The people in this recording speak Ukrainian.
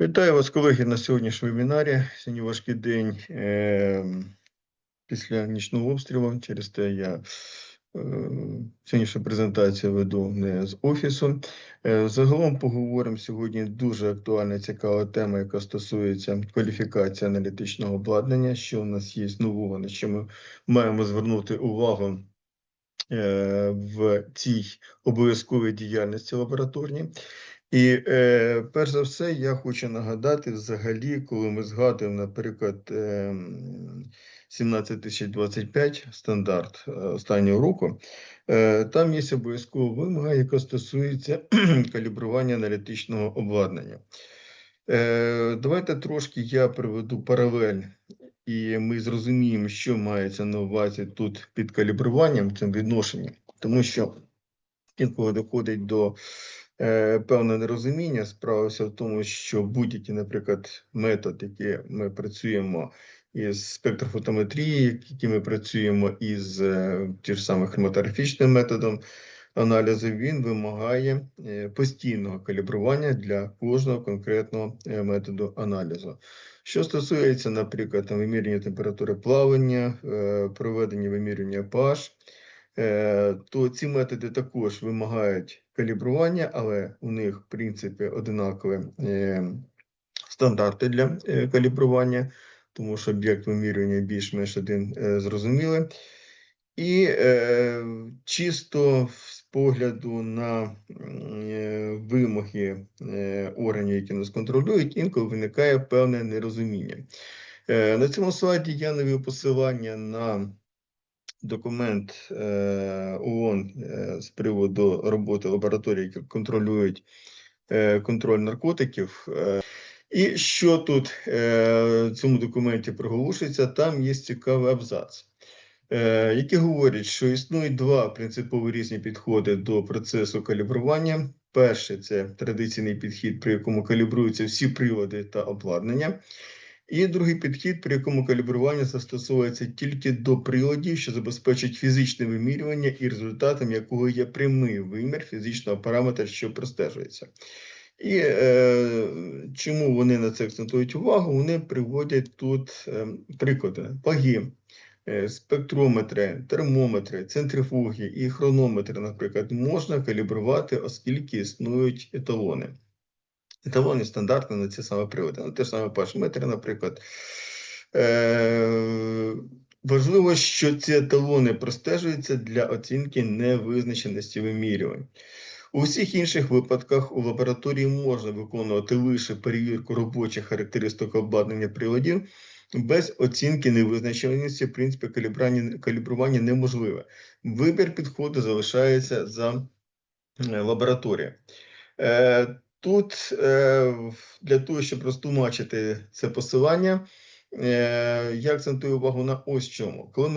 Вітаю вас, колеги, на сьогоднішньому вебінарі. Сьогодні важкий день е, після нічного обстрілу. Через те я е, сьогоднішню презентацію веду не з офісу. Е, загалом поговоримо сьогодні дуже актуальна цікава тема, яка стосується кваліфікації аналітичного обладнання. Що у нас є нового, на що ми маємо звернути увагу е, в цій обов'язковій діяльності лабораторній. І е, перш за все, я хочу нагадати, взагалі, коли ми згадуємо, наприклад, е, 17025 стандарт е, останнього року, е, там є обов'язкова вимога, яка стосується калібрування аналітичного обладнання. Е, давайте трошки я приведу паралель, і ми зрозуміємо, що мається на увазі тут під калібруванням цим відношенням, тому що інколи доходить до певне нерозуміння. Справа вся в тому, що будь-який, наприклад, метод, який ми працюємо із спектрофотометрії, який ми працюємо із е, ті ж самим хроматографічним методом аналізу, він вимагає е, постійного калібрування для кожного конкретного е, методу аналізу. Що стосується, наприклад, там, вимірювання температури плавання, е, проведення вимірювання pH, е, то ці методи також вимагають калібрування, але у них, в принципі, одинакові е, стандарти для е, калібрування, тому що об'єкт вимірювання більш-менш один е, зрозумілий. І е, чисто з погляду на е, вимоги е, органів, які нас контролюють, інколи виникає певне нерозуміння. Е, на цьому слайді я навів посилання на документ е, ООН е, з приводу роботи лабораторій, які контролюють е, контроль наркотиків. І що тут в цьому документі проголошується, там є цікавий абзац, який говорить, що існують два принципово різні підходи до процесу калібрування. Перший це традиційний підхід, при якому калібруються всі прилади та обладнання. І другий підхід, при якому калібрування застосовується тільки до приладів, що забезпечують фізичне вимірювання, і результатом якого є прямий вимір фізичного параметра, що простежується. І е, чому вони на це акцентують увагу? Вони приводять тут е, приклади ваги, е, спектрометри, термометри, центрифуги і хронометри, наприклад, можна калібрувати, оскільки існують еталони. Еталони стандартні на ці саме приводи. Ну, те ж саме пашметри, наприклад. Е, важливо, що ці еталони простежуються для оцінки невизначеності вимірювань. У всіх інших випадках у лабораторії можна виконувати лише перевірку робочих характеристик обладнання приладів. Без оцінки невизначеності, в принципі, калібрування, неможливе. Вибір підходу залишається за е, лабораторією. Тут е, для того, щоб розтлумачити це посилання, е, я акцентую увагу на ось чому. Коли ми